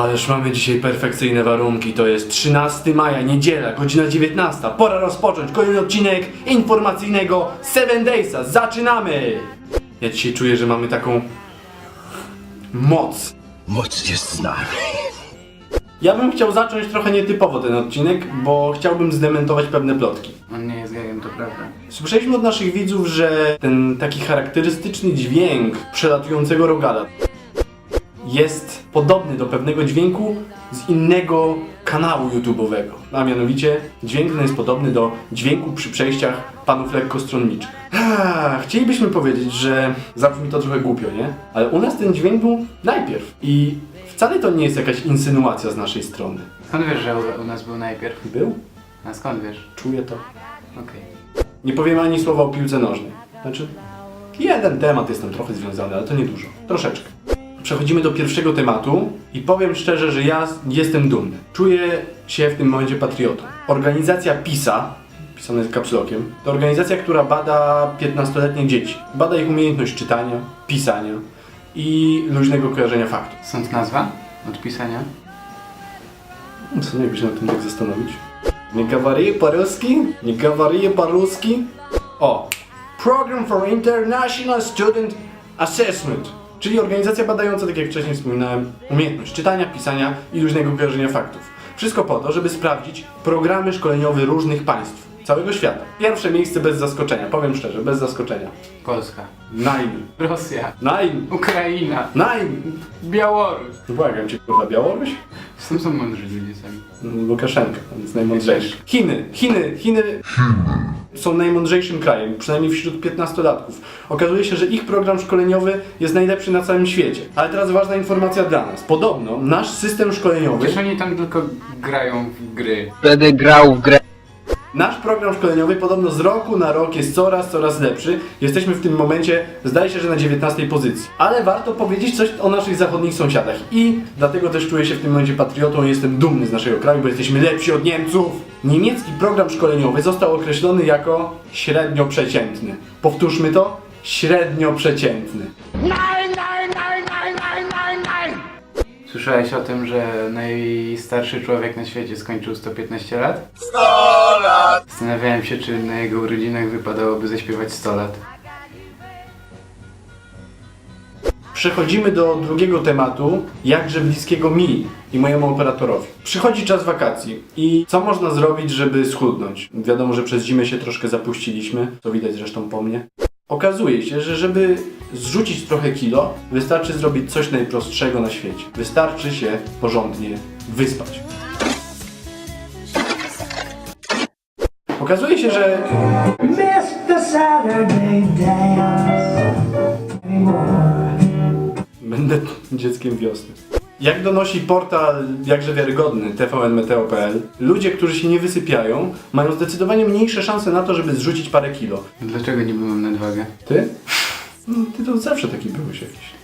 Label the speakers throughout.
Speaker 1: Ależ mamy dzisiaj perfekcyjne warunki. To jest 13 maja, niedziela, godzina 19. Pora rozpocząć kolejny odcinek informacyjnego Seven Daysa. Zaczynamy! Ja dzisiaj czuję, że mamy taką moc.
Speaker 2: Moc jest z nami.
Speaker 1: Ja bym chciał zacząć trochę nietypowo ten odcinek, bo chciałbym zdementować pewne plotki.
Speaker 3: On nie jest gejem, to prawda.
Speaker 1: Słyszeliśmy od naszych widzów, że ten taki charakterystyczny dźwięk przelatującego rogala jest podobny do pewnego dźwięku z innego kanału YouTube'owego. A mianowicie dźwięk ten jest podobny do dźwięku przy przejściach panów lekkostronniczych. Chcielibyśmy powiedzieć, że zabrzmi to trochę głupio, nie? Ale u nas ten dźwięk był najpierw i wcale to nie jest jakaś insynuacja z naszej strony.
Speaker 3: Skąd wiesz, że u, u nas był najpierw?
Speaker 1: Był?
Speaker 3: A skąd wiesz?
Speaker 1: Czuję to.
Speaker 3: Okej.
Speaker 1: Nie powiemy ani słowa o piłce nożnej. Znaczy, jeden temat jest tam trochę związany, ale to nie dużo. Troszeczkę przechodzimy do pierwszego tematu i powiem szczerze, że ja jestem dumny. Czuję się w tym momencie patriotą. Organizacja PISA, pisane z kapslokiem, to organizacja, która bada 15-letnie dzieci. Bada ich umiejętność czytania, pisania i luźnego kojarzenia faktów.
Speaker 3: Stąd nazwa? Od pisania?
Speaker 1: No co nie by się nad tym tak zastanowić? Nie gawari paruski? Nie gawari paruski? O! Program for International Student Assessment czyli organizacja badająca, tak jak wcześniej wspominałem, umiejętność czytania, pisania i luźnego kojarzenia faktów. Wszystko po to, żeby sprawdzić programy szkoleniowe różnych państw, całego świata. Pierwsze miejsce bez zaskoczenia, powiem szczerze, bez zaskoczenia.
Speaker 3: Polska.
Speaker 1: Nine.
Speaker 3: Rosja.
Speaker 1: Nine.
Speaker 3: Ukraina.
Speaker 1: Nine.
Speaker 3: Białoruś.
Speaker 1: Błagam cię, kurwa, Białoruś?
Speaker 3: Są są mądrzy ludzie sami.
Speaker 1: Łukaszenka, on jest najmądrzejszy. Chiny, Chiny, Chiny są najmądrzejszym krajem, przynajmniej wśród 15-latków. Okazuje się, że ich program szkoleniowy jest najlepszy na całym świecie. Ale teraz ważna informacja dla nas. Podobno nasz system szkoleniowy,
Speaker 3: Przecież oni tam tylko grają w gry.
Speaker 2: Będę grał w grę.
Speaker 1: Nasz program szkoleniowy podobno z roku na rok jest coraz, coraz lepszy. Jesteśmy w tym momencie, zdaje się, że na 19 pozycji. Ale warto powiedzieć coś o naszych zachodnich sąsiadach. I dlatego też czuję się w tym momencie patriotą i jestem dumny z naszego kraju, bo jesteśmy lepsi od Niemców. Niemiecki program szkoleniowy został określony jako średnio przeciętny. Powtórzmy to. Średnio przeciętny.
Speaker 3: Słyszałeś o tym, że najstarszy człowiek na świecie skończył 115 lat? 100 lat! Zastanawiałem się, czy na jego urodzinach wypadałoby zaśpiewać 100 lat.
Speaker 1: Przechodzimy do drugiego tematu, jakże bliskiego mi i mojemu operatorowi. Przychodzi czas wakacji i co można zrobić, żeby schudnąć? Wiadomo, że przez zimę się troszkę zapuściliśmy, to widać zresztą po mnie. Okazuje się, że żeby zrzucić trochę kilo, wystarczy zrobić coś najprostszego na świecie. Wystarczy się porządnie wyspać. Okazuje się, że. Będę dzieckiem wiosny. Jak donosi portal jakże wiarygodny tvnmeteo.pl, ludzie, którzy się nie wysypiają, mają zdecydowanie mniejsze szanse na to, żeby zrzucić parę kilo.
Speaker 3: Dlaczego nie byłem nadwagę?
Speaker 1: Ty? No, ty to zawsze taki byłeś jakiś.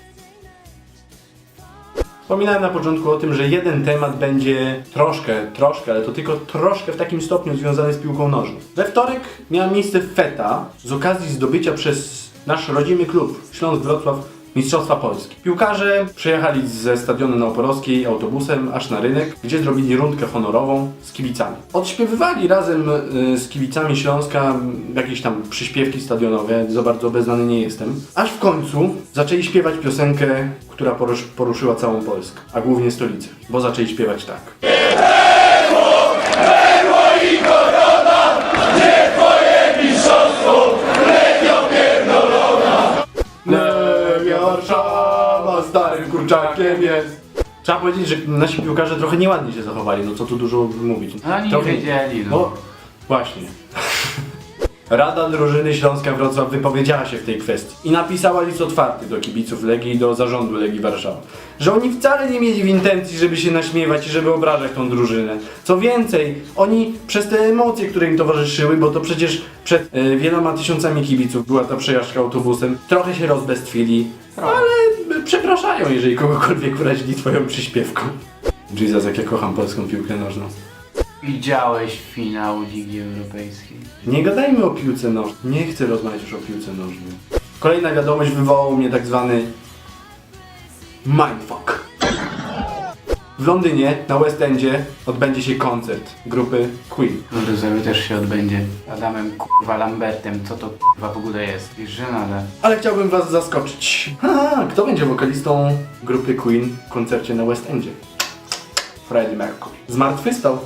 Speaker 1: Wspominałem na początku o tym, że jeden temat będzie troszkę, troszkę, ale to tylko troszkę w takim stopniu związany z piłką nożną. We wtorek miała miejsce feta z okazji zdobycia przez nasz rodzimy klub Śląsk Wrocław Mistrzostwa Polski. Piłkarze przejechali ze stadionu na Oporowskiej autobusem aż na rynek, gdzie zrobili rundkę honorową z kibicami. Odśpiewywali razem y, z kibicami Śląska jakieś tam przyśpiewki stadionowe, za bardzo obeznany nie jestem. Aż w końcu zaczęli śpiewać piosenkę, która porusz, poruszyła całą Polskę, a głównie stolicę, bo zaczęli śpiewać tak. Trzeba powiedzieć, że nasi piłkarze trochę nieładnie się zachowali, no co tu dużo mówić.
Speaker 3: No oni
Speaker 1: trochę...
Speaker 3: wiedzieli, no.
Speaker 1: No, właśnie. Rada drużyny Śląska Wrocław wypowiedziała się w tej kwestii i napisała list otwarty do kibiców Legii i do zarządu Legii Warszawa, że oni wcale nie mieli w intencji, żeby się naśmiewać i żeby obrażać tą drużynę. Co więcej, oni przez te emocje, które im towarzyszyły, bo to przecież przed e, wieloma tysiącami kibiców była ta przejażdżka autobusem, trochę się rozbestwili, ale przepraszają, jeżeli kogokolwiek urazili twoją przyśpiewką. Jesus, jak ja kocham polską piłkę nożną.
Speaker 3: Widziałeś finał Ligi Europejskiej.
Speaker 1: Nie gadajmy o piłce nożnej. Nie chcę rozmawiać już o piłce nożnej. Kolejna wiadomość wywołał mnie tak zwany mindfuck. W Londynie na West Endzie odbędzie się koncert grupy Queen.
Speaker 3: W Jerozolinie też się odbędzie. Adamem kurwa Lambertem, co to kurwa w ogóle jest? I żenada.
Speaker 1: Ale chciałbym was zaskoczyć. Ha, kto będzie wokalistą grupy Queen w koncercie na West Endzie? Freddie Mercury. Zmartwychwstał.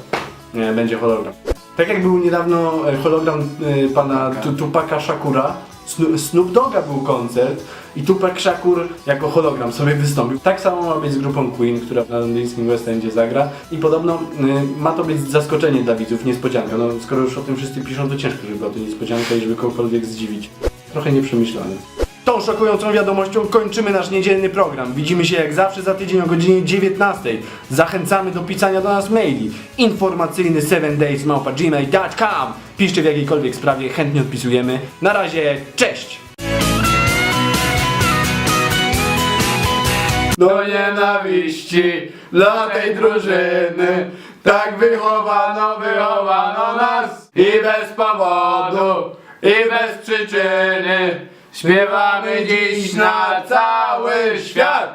Speaker 1: Nie, będzie hologram. Tak jak był niedawno e, hologram e, pana Tu- Tupaka Shakura, Sno- Snoop Dogga był koncert i Tupac Shakur jako hologram sobie wystąpił. Tak samo ma być z grupą Queen, która na londyńskim West Endzie zagra i podobno y, ma to być zaskoczenie dla widzów, niespodzianka. No skoro już o tym wszyscy piszą, to ciężko, żeby była to niespodzianka i żeby kogokolwiek zdziwić. Trochę nieprzemyślane. Tą szokującą wiadomością kończymy nasz niedzielny program. Widzimy się jak zawsze za tydzień o godzinie 19. Zachęcamy do pisania do nas maili. Informacyjny 7daysmałpa.gmail.com Piszcie w jakiejkolwiek sprawie, chętnie odpisujemy. Na razie, cześć! Do nienawiści dla tej drużyny. Tak wychowano, wychowano nas I bez powodu, i bez przyczyny. Śpiewamy dziś na cały świat